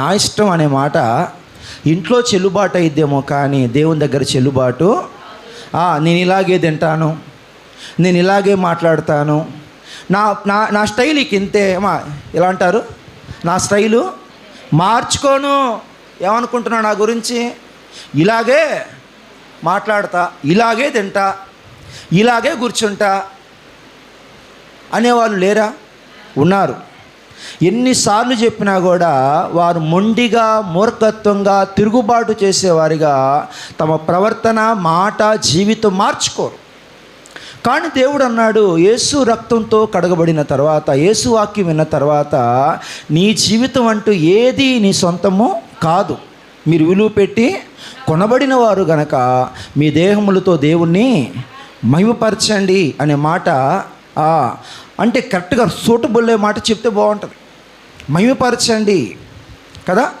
నా ఇష్టం అనే మాట ఇంట్లో చెల్లుబాటు అయిద్దేమో కానీ దేవుని దగ్గర చెల్లుబాటు నేను ఇలాగే తింటాను నేను ఇలాగే మాట్లాడతాను. నా నా నా స్టైల్ ఇక ఇంతే. మా ఎలా అంటారు? నా స్టైలు మార్చుకోను. ఏమనుకుంటున్నా నా గురించి? ఇలాగే మాట్లాడతా ఇలాగే తింటా ఇలాగే కూర్చుంటా అనేవాళ్ళు లేరా? ఉన్నారు. ఎన్నిసార్లు చెప్పినా కూడా వారు మొండిగా మూర్ఖత్వంగా తిరుగుబాటు చేసేవారిగా తమ ప్రవర్తన మాట జీవితం మార్చుకోరు. కానీ దేవుడు అన్నాడు యేసు రక్తంతో కడగబడిన తర్వాత యేసు వాక్యం విన్న తర్వాత నీ జీవితం అంటూ ఏది నీ సొంతము కాదు. మీరు విలువ పెట్టి కొనబడిన వారు గనక మీ దేహములతో దేవుణ్ణి మహిమపరచండి అనే మాట అంటే కరెక్ట్గా సూటబుల్ మాట చెప్తే బాగుంటుంది. మహిమపరచండి. కదా?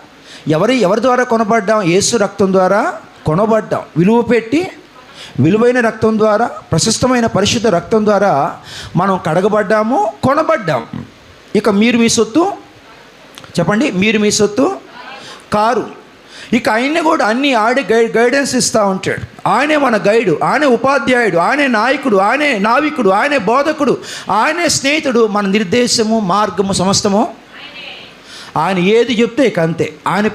ఎవరి ఎవరి ద్వారా కొనబడ్డాం? యేసు రక్తం ద్వారా కొనబడ్డాం. విలువ పెట్టి విలువైన రక్తం ద్వారా ప్రశస్తమైన పరిశుద్ధ రక్తం ద్వారా మనం కడగబడ్డాము కొనబడ్డాం. ఇక మీరు మీ సొత్తు? చెప్పండి మీరు మీ సొత్తు? కారు. ఇక ఆయన్ని కూడా అన్ని ఆడే గైడ్ గైడెన్స్ ఇస్తూ ఉంటాడు. ఆయనే మన గైడు ఆయనే ఉపాధ్యాయుడు ఆయనే నాయకుడు ఆయనే నావికుడు ఆయనే బోధకుడు ఆయనే స్నేహితుడు మన నిర్దేశము మార్గము సమస్తము. ఆయన ఏది చెప్తే ఇక అంతే. ఆయన